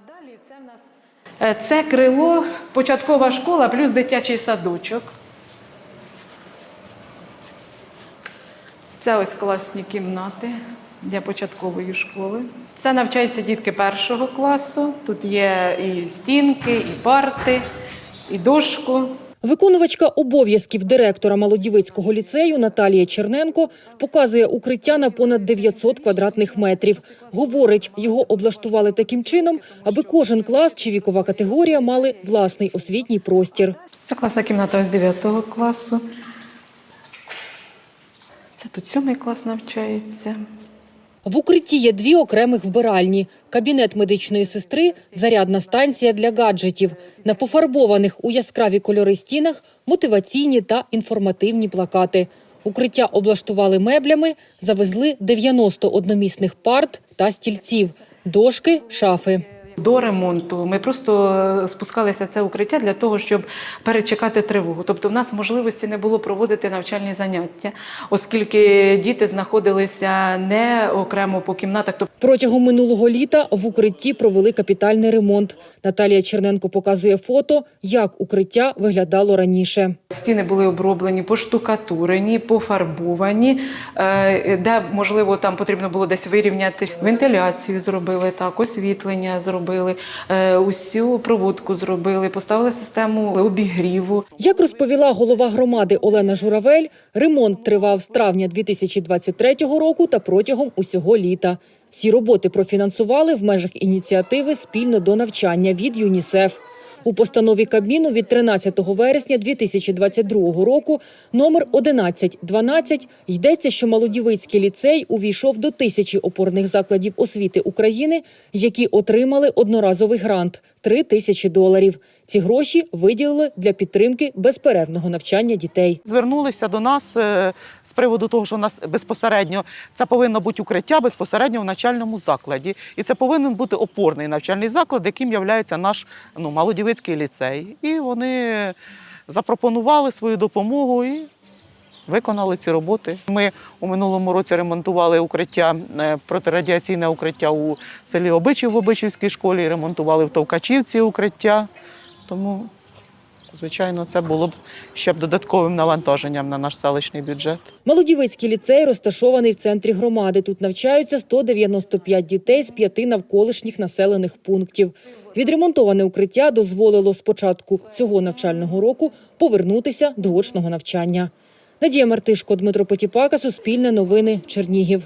далі це в нас е, це крило, початкова школа плюс дитячий садочок. Це ось класні кімнати для початкової школи. Це навчаються дітки першого класу. Тут є і стінки, і парти, і дошку. Виконувачка обов'язків директора Молодівицького ліцею Наталія Черненко показує укриття на понад 900 квадратних метрів. Говорить, його облаштували таким чином, аби кожен клас чи вікова категорія мали власний освітній простір. Це класна кімната з 9 класу. Це тут 7 клас навчається. В укритті є дві окремих вбиральні: кабінет медичної сестри, зарядна станція для гаджетів. На пофарбованих у яскраві кольори стінах мотиваційні та інформативні плакати. Укриття облаштували меблями, завезли 90 одномісних парт та стільців, дошки, шафи. До ремонту ми просто е, спускалися в це укриття для того, щоб перечекати тривогу. Тобто, в нас можливості не було проводити навчальні заняття, оскільки діти знаходилися не окремо по кімнатах. Тобто Протягом минулого літа в укритті провели капітальний ремонт. Наталія Черненко показує фото, як укриття виглядало раніше. Стіни були оброблені, поштукатурені, пофарбовані, е, де можливо там потрібно було десь вирівняти вентиляцію. Зробили так, освітлення зробили, е, усю проводку зробили, поставили систему обігріву. Як розповіла голова громади Олена Журавель, ремонт тривав з травня 2023 року та протягом усього літа. Всі роботи профінансували в межах ініціативи спільно до навчання від ЮНІСЕФ. У постанові Кабміну від 13 вересня 2022 року номер 1112 йдеться, що Молодівицький ліцей увійшов до тисячі опорних закладів освіти України, які отримали одноразовий грант – 3 тисячі доларів. Ці гроші виділили для підтримки безперервного навчання дітей. звернулися до нас е, з приводу того, що у нас безпосередньо це повинно бути укриття безпосередньо в навчальному закладі, і це повинен бути опорний навчальний заклад, яким є наш ну, Молодівицький ліцей. І вони запропонували свою допомогу і виконали ці роботи. Ми у минулому році ремонтували укриття, е, протирадіаційне укриття у селі Обичів в Обичівській школі, ремонтували в Товкачівці укриття. Тому Звичайно, це було б ще б додатковим навантаженням на наш селищний бюджет. Молодівицький ліцей розташований в центрі громади. Тут навчаються 195 дітей з п'яти навколишніх населених пунктів. Відремонтоване укриття дозволило з початку цього навчального року повернутися до очного навчання. Надія Мартишко, Дмитро Потіпака, Суспільне новини, Чернігів.